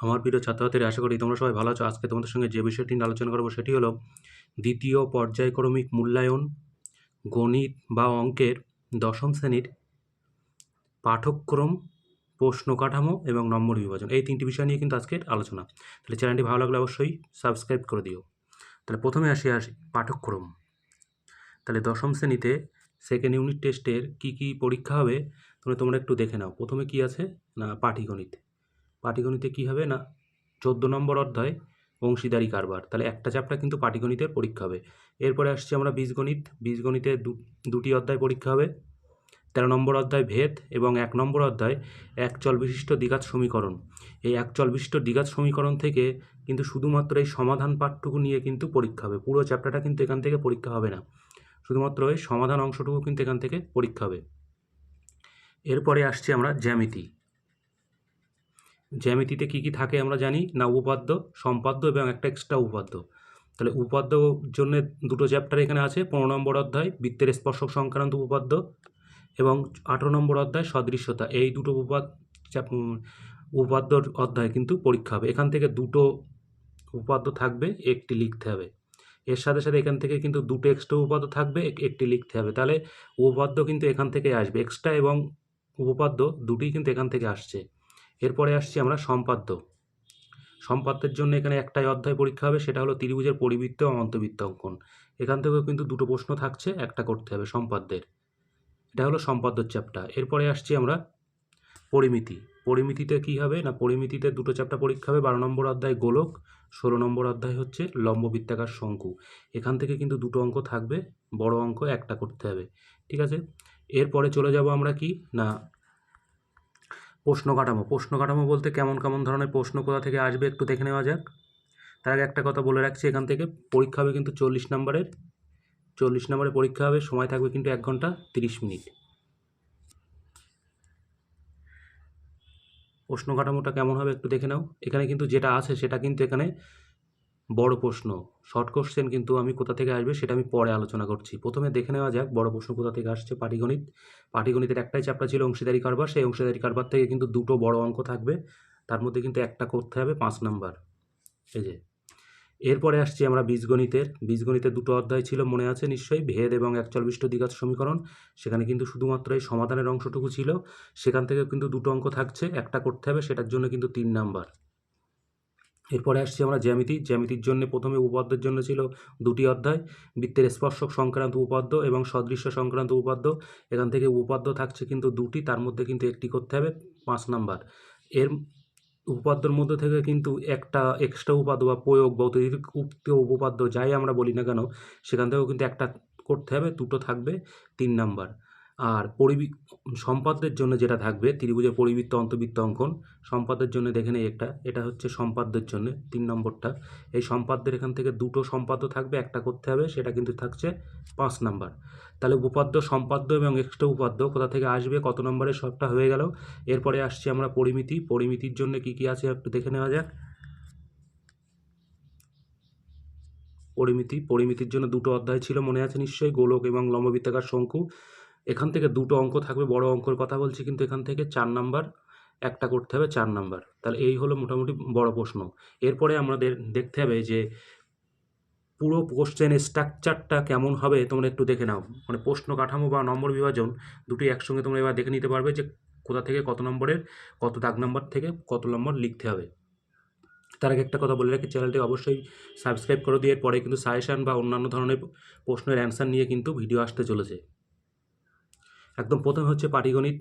আমার প্রিয় ছাত্রছাত্রীরা, আশা করি তোমরা সবাই ভালো আছো। আজকে তোমাদের সঙ্গে যে বিষয়টি নিয়ে আলোচনা করব সেটি হলো দ্বিতীয় পর্যায়ক্রমিক মূল্যায়ন গণিত বা অঙ্কের দশম শ্রেণির পাঠ্যক্রম, প্রশ্ন কাঠামো এবং নম্বর বিভাজন। এই তিনটি বিষয় নিয়ে কিন্তু আজকের আলোচনা। তাহলে চ্যানেলটি ভালো লাগলে অবশ্যই সাবস্ক্রাইব করে দিও। তাহলে প্রথমে আসি আসি পাঠক্রম তাহলে দশম শ্রেণীতে সেকেন্ড ইউনিট টেস্টের কি কি পরীক্ষা হবে, তোমরা তোমরা একটু দেখে নাও। প্রথমে কি আছে না পাটিগণিত পাটিগণিতে কি হবে না? চোদ্দ নম্বর অধ্যায়, অংশীদারি কারবার। তাহলে একটা চ্যাপ্টার কিন্তু পাটিগণিতের পরীক্ষা হবে। এরপরে আসছি আমরা বীজগণিত। বীজগণিতে দুটি অধ্যায় পরীক্ষা হবে। তেরো নম্বর অধ্যায় ভেদ এবং এক নম্বর অধ্যায় একচল বিশিষ্ট দ্বিঘাত সমীকরণ। এই একচল বিশিষ্ট দ্বিঘাত সমীকরণ থেকে কিন্তু শুধুমাত্র এই সমাধান পাঠটুকু নিয়ে কিন্তু পরীক্ষা হবে। পুরো চ্যাপ্টারটা কিন্তু এখান থেকে পরীক্ষা হবে না। শুধুমাত্র এই সমাধান অংশটুকু কিন্তু এখান থেকে পরীক্ষা হবে। এরপরে আসছি আমরা জ্যামিতি। জ্যামিতিতে কী কী থাকে আমরা জানি? না উপাদ্য সম্পাদ্য এবং একটা এক্সট্রা উপাদ্য তাহলে উপাদ্য জন্য দুটো চ্যাপ্টার এখানে আছে, পনেরো নম্বর অধ্যায়, বৃত্তের স্পর্শক সংক্রান্ত উপাদ্য এবং আঠেরো নম্বর অধ্যায়, সদৃশ্যতা। এই দুটো উপাদ উপাদ্যর অধ্যায় কিন্তু পরীক্ষা হবে। এখান থেকে দুটো উপাদ্য থাকবে, একটি লিখতে হবে। এর সাথে সাথে এখান থেকে কিন্তু দুটো এক্সট্রা উপাদ্য থাকবে একটি লিখতে হবে। তাহলে উপাদ্য কিন্তু এখান থেকে আসবে। এক্সট্রা এবং উপপাদ্য দুটোই কিন্তু এখান থেকে আসছে। এরপরে আসছি আমরা সম্পাদ্য। সম্পাদ্যের জন্য এখানে একটাই অধ্যায় পরীক্ষা হবে, সেটা হলো ত্রিভুজের পরিবৃত্ত এবং অন্তবৃত্ত অঙ্কন। এখান থেকেও কিন্তু দুটো প্রশ্ন থাকছে, একটা করতে হবে সম্পাদ্যের। এটা হলো সম্পাদ্যর চ্যাপ্টার এরপরে আসছি আমরা পরিমিতি। পরিমিতিতে কি হবে না পরিমিতিতে দুটো চ্যাপ্টার পরীক্ষা হবে, বারো নম্বর অধ্যায় গোলক, ষোলো নম্বর অধ্যায় হচ্ছে লম্ব বৃত্তাকার শঙ্কু। এখান থেকে কিন্তু দুটো অঙ্ক থাকবে, বড় অঙ্ক একটা করতে হবে। ঠিক আছে? এরপরে চলে যাব আমরা কি? না প্রশ্ন কাঠামো। প্রশ্ন কাঠামো বলতে কেমন কেমন ধরনের প্রশ্ন কোথা থেকে আসবে একটু দেখে নেওয়া যাক। তার আগে একটা কথা বলে রাখছি এখান থেকে। পরীক্ষা হবে কিন্তু চল্লিশ নম্বরের। চল্লিশ নম্বরের পরীক্ষা হবে, সময় থাকবে কিন্তু এক ঘণ্টা তিরিশ মিনিট। প্রশ্ন কাঠামোটা কেমন হবে একটু দেখে নাও। এখানে কিন্তু যেটা আছে সেটা কিন্তু এখানে বড় প্রশ্ন। শর্ট কোশ্চেন কিন্তু আমি কোথা থেকে আসবে সেটা আমি পরে আলোচনা করছি। প্রথমে দেখে নেওয়া যাক, বড় প্রশ্ন কোথা থেকে আসছে পাটিগণিত। পাটিগণিতের একটাই চ্যাপ্টার ছিল অংশীদারি কারবার। সেই অংশীদারি কারবার থেকে কিন্তু দুটো বড় অঙ্ক থাকবে। তার মধ্যে কিন্তু একটা করতে হবে পাঁচ নাম্বার। এই যে। এরপরে আসছি আমরা বীজগণিতের। বীজগণিতের দুটো অধ্যায় ছিল, মনে আছে নিশ্চয়ই? ভেদ এবং একচল বিষ্ট দ্বিঘাত সমীকরণ। সেখানে কিন্তু শুধুমাত্র এই সমাধানের অংশটুকু ছিল। সেখান থেকে কিন্তু দুটো অঙ্ক থাকছে। একটা করতে হবে, সেটার জন্য কিন্তু তিন নাম্বার। এরপরে আসছি আমরা জ্যামিতি। জ্যামিতির জন্য প্রথমে উপাদ্যের জন্য ছিল দুটি অধ্যায়, বৃত্তের স্পর্শক সংক্রান্ত উপাদ্য এবং সদৃশ্য সংক্রান্ত উপাদ্য এখান থেকে উপাদ্য থাকছে কিন্তু দুটি, তার মধ্যে কিন্তু একটি করতে হবে, পাঁচ নাম্বার। এর উপাদ্যর মধ্যে থেকে কিন্তু একটা এক্সট্রা উপাদ্য বা প্রয়োগ বা অতিরিক্ত উপপাদ্য যাই আমরা বলি না কেন, সেখান থেকেও কিন্তু একটা করতে হবে, দুটো থাকবে, তিন নাম্বার। আর পরিবি সম্পাদ্যের জন্য যেটা থাকবে, ত্রিভুজের পরিবৃত্ত অন্তবৃত্ত অঙ্কন সম্পাদ্যের জন্য দেখে নেই একটা, এটা হচ্ছে সম্পাদ্যের জন্য তিন নম্বরটা। এই সম্পাদ্যের এখান থেকে দুটো সম্পাদ্য থাকবে, একটা করতে হবে, সেটা কিন্তু থাকছে পাঁচ নাম্বার। তাহলে উপাদ্য সম্পাদ্য এবং এক্সট্রা উপাদ্য কোথা থেকে আসবে, কত নম্বরে সবটা হয়ে গেল? এরপরে আসছি আমরা পরিমিতি, পরিমিতির জন্য কি কি আছে একটু দেখে নেওয়া যাক। পরিমিতি, পরিমিতির জন্য দুটো অধ্যায় ছিল, মনে আছে নিশ্চয়ই? গোলক এবং লম্ববৃত্তাকার শঙ্কু। এখান থেকে দুটো অঙ্ক থাকবে, বড় অঙ্কের কথা বলছি, কিন্তু এখান থেকে চার নাম্বার, একটা করতে হবে চার নাম্বার। তাহলে এই হলো মোটামুটি বড় প্রশ্ন। এরপরে আমাদের দেখতে হবে যে পুরো কোশ্চেনের স্ট্রাকচারটা কেমন হবে, তোমরা একটু দেখে নাও। মানে প্রশ্ন কাঠামো বা নম্বর বিভাজন দুটি একসঙ্গে তোমরা এবার দেখে নিতে পারবে যে কোথা থেকে কত নম্বরের, কত দাগ নম্বর থেকে কত নম্বর লিখতে হবে। তার আগে একটা কথা বলে রাখি, চ্যানেলটি অবশ্যই সাবস্ক্রাইব করে দিয়ে পরে কিন্তু সাজেশান বা অন্যান্য ধরনের প্রশ্নের অ্যান্সার নিয়ে কিন্তু ভিডিও আসতে চলেছে। একদম প্রথমে হচ্ছে পাটিগণিত।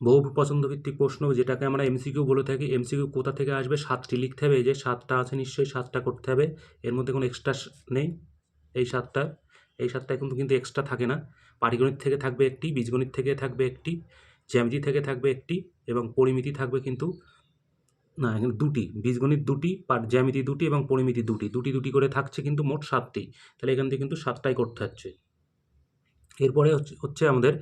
বহু পছন্দ ভিত্তিক প্রশ্ন যেটাকে আমরা এমসিকিউ বলে থাকি। এমসিকিউ কোথা থেকে আসবে? সাতটি লিখতে হবে। যে সাতটা আছে নিশ্চয়ই সাতটা করতে হবে। এর মধ্যে কোনো এক্সট্রা নেই এই সাতটা। এই সাতটা কিন্তু কিন্তু এক্সট্রা থাকে না। পাটিগণিত থেকে থাকবে একটি, বীজগণিত থেকে থাকবে একটি, জ্যামিতি থেকে থাকবে একটি এবং পরিমিতি থাকবে কিন্তু না, এখানে দুটি, বীজগণিত দুটি পার জ্যামিতি দুটি এবং পরিমিতি দুটি। দুটি দুটি করে থাকছে কিন্তু মোট সাতটি। তাহলে এখান থেকে কিন্তু সাতটাই করতে হচ্ছে। এরপরে হচ্ছে আমাদের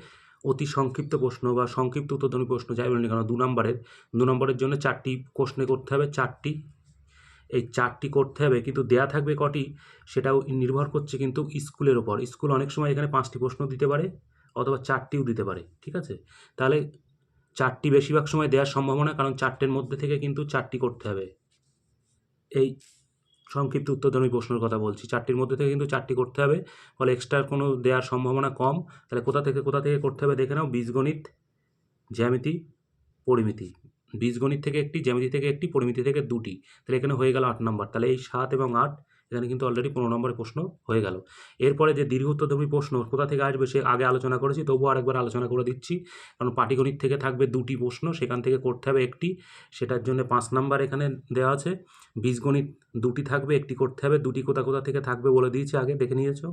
অতি সংক্ষিপ্ত প্রশ্ন বা সংক্ষিপ্ত উত্তরধনী প্রশ্ন, যাই বলেন কেন, দু নম্বরের। দু নম্বরের জন্য চারটি প্রশ্নে করতে হবে, চারটি। এই চারটি করতে হবে, কিন্তু দেয়া থাকবে কটি, সেটাও নির্ভর করছে কিন্তু স্কুলের ওপর স্কুল অনেক সময় এখানে পাঁচটি প্রশ্ন দিতে পারে অথবা চারটিও দিতে পারে, ঠিক আছে? তাহলে চারটি বেশিরভাগ সময় দেওয়ার সম্ভাবনা, কারণ চারটের মধ্যে থেকে কিন্তু চারটি করতে হবে। এই সংক্ষিপ্ত উত্তরধর্মী প্রশ্নের কথা বলছি। চারটির মধ্যে থেকে কিন্তু চারটি করতে হবে। ফলে এক্সট্রা কোনো দেওয়ার সম্ভাবনা কম। তাহলে কোথা থেকে কোথা থেকে করতে হবে দেখে নাও। বীজগণিত, জ্যামিতি, পরিমিতি। বীজগণিত থেকে একটি, জ্যামিতি থেকে একটি, পরিমিতি থেকে দুটি। তাহলে এখানে হয়ে গেল আট নম্বর। তাহলে এই সাত এবং আট এখানে কিন্তু অলরেডি পনেরো নম্বরের প্রশ্ন হয়ে গেল। এরপরে যে দীর্ঘ উত্তরধর্মী প্রশ্ন, কোথা থেকে আসবে সে আগে আলোচনা করেছি, তবুও আরেকবার আলোচনা করে দিচ্ছি। কারণ পাটিগণিত থেকে থাকবে দুটি প্রশ্ন, সেখান থেকে করতে হবে একটি, সেটার জন্য পাঁচ নাম্বার এখানে দেওয়া আছে। বীজগণিত দুটি থাকবে, একটি করতে হবে, দুটি কোথা কোথা থেকে থাকবে বলে দিয়েছে আগে, দেখে নিয়েছো।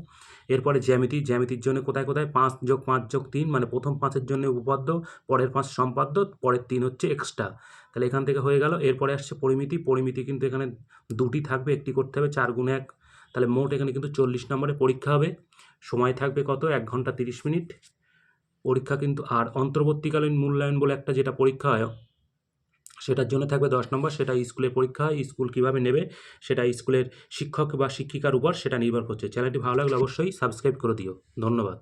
এরপরে জ্যামিতি, জ্যামিতির জন্য কোথায় কোথায়? পাঁচ যোগ পাঁচ যোগ তিন মানে প্রথম পাঁচের জন্য উপপাদ্য, পরের পাঁচ সম্পাদ্য, পরের তিন হচ্ছে এক্সট্রা তাহলে এখান থেকে হয়ে গেল, এরপরে আসছে পরিমিতি পরিমিতি কিন্তু এখানে দুটি থাকবে, একটি করতে হবে, চার গুণ এক। তাহলে মোট এখানে কিন্তু চল্লিশ নম্বরে পরীক্ষা হবে। সময় থাকবে কত? এক ঘণ্টা তিরিশ মিনিট। পরীক্ষা কিন্তু আর অন্তর্বর্তীকালীন মূল্যায়ন বলে একটা যেটা পরীক্ষা হয় সেটার জন্য থাকবে দশ নম্বর, সেটা স্কুলের পরীক্ষা, স্কুল কীভাবে নেবে, সেটা স্কুলের শিক্ষক বা শিক্ষিকার উপর সেটা নির্ভর করছে। চ্যানেলটি ভালো লাগলে অবশ্যই সাবস্ক্রাইব করে দিও। ধন্যবাদ।